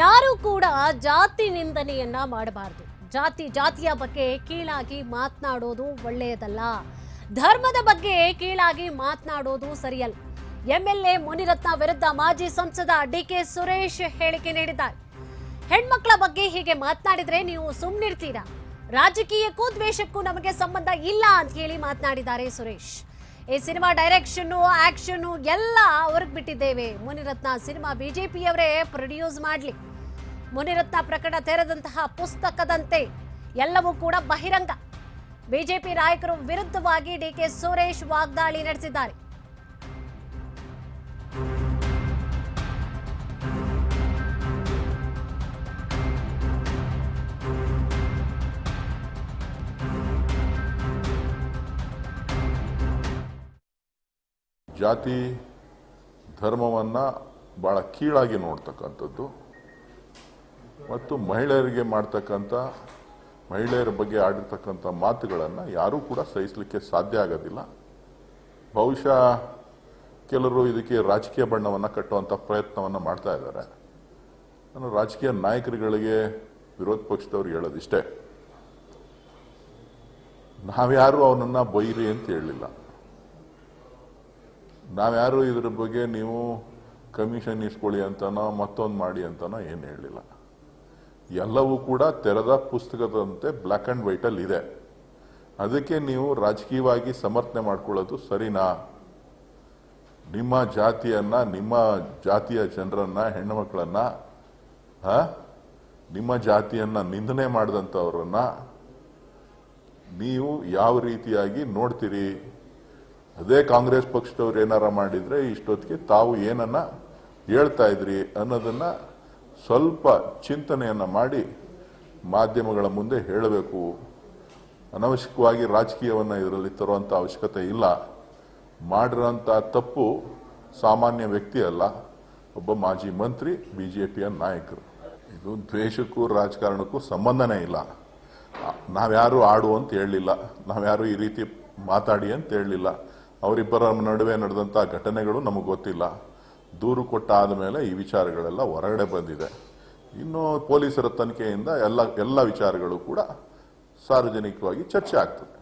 ಯಾರು ಕೂಡ ಜಾತಿ ನಿಂದನೆಯನ್ನ ಮಾಡಬಾರದು. ಜಾತಿ ಜಾತಿಯ ಬಗ್ಗೆ ಕೀಳಾಗಿ ಮಾತನಾಡೋದು ಒಳ್ಳೆಯದಲ್ಲ. ಧರ್ಮದ ಬಗ್ಗೆ ಕೀಳಾಗಿ ಮಾತನಾಡೋದು ಸರಿಯಲ್ಲ. ಎಂ ಎಲ್ ಎ ಮುನಿರತ್ನ ವಿರುದ್ಧ ಮಾಜಿ ಸಂಸದ ಡಿಕೆ ಸುರೇಶ್ ಹೇಳಿಕೆ ನೀಡಿದ್ದಾರೆ. ಹೆಣ್ಮಕ್ಳ ಬಗ್ಗೆ ಹೀಗೆ ಮಾತನಾಡಿದ್ರೆ ನೀವು ಸುಮ್ಮನಿರ್ತೀರಾ ರಾಜಕೀಯಕ್ಕೂ ದ್ವೇಷಕ್ಕೂ ನಮಗೆ ಸಂಬಂಧ ಇಲ್ಲ ಅಂತ ಹೇಳಿ ಮಾತನಾಡಿದ್ದಾರೆ ಸುರೇಶ್. ಈ ಸಿನಿಮಾ ಡೈರೆಕ್ಷನ್ ಆಕ್ಷನ್ ಎಲ್ಲ ಅವ್ರಿಗೆ ಬಿಟ್ಟಿದ್ದೇವೆ ಮುನಿರತ್ನ ಸಿನಿಮಾ ಪಿಯವರೇ ಪ್ರೊಡ್ಯೂಸ್ ಮಾಡಲಿ. ಮುನಿರತ್ನ ಪ್ರಕರಣ ತೆರೆದಂತಹ ಪುಸ್ತಕದಂತೆ ಎಲ್ಲವೂ ಕೂಡ ಬಹಿರಂಗ. ಬಿಜೆಪಿ ನಾಯಕರು ವಿರುದ್ಧವಾಗಿ ಡಿ ಕೆ ಸುರೇಶ್ ವಾಗ್ದಾಳಿ ನಡೆಸಿದ್ದಾರೆ. ಜಾತಿ ಧರ್ಮವನ್ನು ಭಾಳ ಕೀಳಾಗಿ ನೋಡ್ತಕ್ಕಂಥದ್ದು. ಮತ್ತು ಮಹಿಳೆಯರಿಗೆ ಮಾಡ್ತಕ್ಕಂಥ, ಮಹಿಳೆಯರ ಬಗ್ಗೆ ಆಡಿರ್ತಕ್ಕಂಥ ಮಾತುಗಳನ್ನು ಯಾರೂ ಕೂಡ ಸಹಿಸಲಿಕ್ಕೆ ಸಾಧ್ಯ ಆಗೋದಿಲ್ಲ. ಬಹುಶಃ ಕೆಲವರು ಇದಕ್ಕೆ ರಾಜಕೀಯ ಬಣ್ಣವನ್ನು ಕಟ್ಟುವಂಥ ಪ್ರಯತ್ನವನ್ನು ಮಾಡ್ತಾ ಇದ್ದಾರೆ. ನಾನು ರಾಜಕೀಯ ನಾಯಕರುಗಳಿಗೆ ವಿರೋಧ ಪಕ್ಷದವ್ರು ಹೇಳೋದಿಷ್ಟೇ. ನಾವ್ಯಾರು ಅವನನ್ನು ಬೈರಿ ಅಂತ ಹೇಳಲಿಲ್ಲ. ನಾವ್ಯಾರು ಇದ್ರ ಬಗ್ಗೆ ನೀವು ಕಮಿಷನ್ ಇಸ್ಕೊಳ್ಳಿ ಅಂತನೋ ಮತ್ತೊಂದು ಮಾಡಿ ಅಂತನೋ ಏನು ಹೇಳಿಲ್ಲ. ಎಲ್ಲವೂ ಕೂಡ ತೆರೆದ ಪುಸ್ತಕದಂತೆ ಬ್ಲ್ಯಾಕ್ ಆ್ಯಂಡ್ ವೈಟಲ್ಲಿ ಇದೆ. ಅದಕ್ಕೆ ನೀವು ರಾಜಕೀಯವಾಗಿ ಸಮರ್ಥನೆ ಮಾಡ್ಕೊಳ್ಳೋದು ಸರಿನಾ? ನಿಮ್ಮ ಜಾತಿಯನ್ನ ನಿಮ್ಮ ಜಾತಿಯ ಜನರನ್ನ ಹೆಣ್ಣು ಮಕ್ಕಳನ್ನು ಆ, ನಿಮ್ಮ ಜಾತಿಯನ್ನ ನಿಂದನೆ ಮಾಡಿದಂಥವ್ರನ್ನ ನೀವು ಯಾವ ರೀತಿಯಾಗಿ ನೋಡ್ತೀರಿ? ಅದೇ ಕಾಂಗ್ರೆಸ್ ಪಕ್ಷದವ್ರು ಏನಾರ ಮಾಡಿದ್ರೆ ಇಷ್ಟೊತ್ತಿಗೆ ತಾವು ಏನನ್ನ ಹೇಳ್ತಾ ಇದ್ರಿ ಅನ್ನೋದನ್ನ ಸ್ವಲ್ಪ ಚಿಂತನೆಯನ್ನ ಮಾಡಿ ಮಾಧ್ಯಮಗಳ ಮುಂದೆ ಹೇಳಬೇಕು. ಅನವಶ್ಯಕವಾಗಿ ರಾಜಕೀಯವನ್ನ ಇದರಲ್ಲಿ ತರುವಂತ ಅವಶ್ಯಕತೆ ಇಲ್ಲ. ಮಾಡಿರೋಂಥ ತಪ್ಪು ಸಾಮಾನ್ಯ ವ್ಯಕ್ತಿ ಅಲ್ಲ, ಒಬ್ಬ ಮಾಜಿ ಮಂತ್ರಿ, ಬಿಜೆಪಿಯ ನಾಯಕರು. ಇದು ದ್ವೇಷಕ್ಕೂ ರಾಜಕಾರಣಕ್ಕೂ ಸಂಬಂಧನೇ ಇಲ್ಲ. ನಾವ್ಯಾರು ಆಡು ಅಂತ ಹೇಳಲಿಲ್ಲ. ನಾವ್ಯಾರು ಈ ರೀತಿ ಮಾತಾಡಿ ಅಂತ ಹೇಳಲಿಲ್ಲ. ಅವರಿಬ್ಬರ ನಡುವೆ ನಡೆದಂಥ ಘಟನೆಗಳು ನಮಗೆ ಗೊತ್ತಿಲ್ಲ. ದೂರು ಕೊಟ್ಟಾದ ಆದಮೇಲೆ ಈ ವಿಚಾರಗಳೆಲ್ಲ ಹೊರಗಡೆ ಬಂದಿದೆ. ಇನ್ನು ಪೊಲೀಸರ ತನಿಖೆಯಿಂದ ಎಲ್ಲ ಎಲ್ಲ ವಿಚಾರಗಳು ಕೂಡ ಸಾರ್ವಜನಿಕವಾಗಿ ಚರ್ಚೆ ಆಗ್ತದೆ.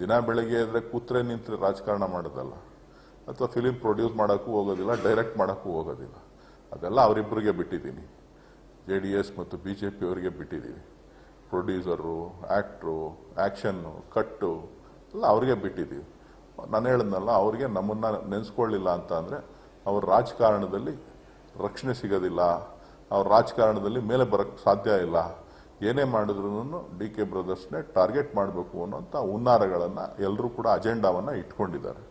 ದಿನ ಬೆಳಗ್ಗೆ ಆದರೆ ಕೂತ್ರೆ ನಿಂತ್ರೆ ರಾಜಕಾರಣ ಮಾಡೋದಲ್ಲ. ಅಥವಾ ಫಿಲಿಮ್ ಪ್ರೊಡ್ಯೂಸ್ ಮಾಡೋಕ್ಕೂ ಹೋಗೋದಿಲ್ಲ ಡೈರೆಕ್ಟ್ ಮಾಡೋಕ್ಕೂ ಹೋಗೋದಿಲ್ಲ. ಅದೆಲ್ಲ ಅವರಿಬ್ಬರಿಗೆ ಬಿಟ್ಟಿದ್ದೀನಿ. ಜೆ ಡಿ ಎಸ್ ಮತ್ತು ಬಿ ಜೆ ಪಿ ಅವರಿಗೆ ಬಿಟ್ಟಿದ್ದೀವಿ. ಪ್ರೊಡ್ಯೂಸರು ಆ್ಯಕ್ಟ್ರು ಆ್ಯಕ್ಷನ್ನು ಕಟ್ಟು ಎಲ್ಲ ಅವ್ರಿಗೆ ಬಿಟ್ಟಿದ್ದೀವಿ. ನಾನು ಹೇಳಿದ್ನಲ್ಲ, ಅವರಿಗೆ ನಮ್ಮನ್ನು ನೆನೆಸ್ಕೊಳ್ಳಿಲ್ಲ ಅಂತ ಅಂದರೆ, ಅವ್ರ ರಾಜಕಾರಣದಲ್ಲಿ ರಕ್ಷಣೆ ಸಿಗೋದಿಲ್ಲ, ಅವ್ರ ರಾಜಕಾರಣದಲ್ಲಿ ಮೇಲೆ ಬರೋಕ್ಕೆ ಸಾಧ್ಯ ಇಲ್ಲ, ಏನೇ ಮಾಡಿದ್ರು ಡಿ ಕೆ ಬ್ರದರ್ಸ್ನೇ ಟಾರ್ಗೆಟ್ ಮಾಡಬೇಕು ಅನ್ನೋಂಥ ಹುನ್ನಾರಗಳನ್ನು ಎಲ್ಲರೂ ಕೂಡ ಅಜೆಂಡಾವನ್ನು ಇಟ್ಕೊಂಡಿದ್ದಾರೆ.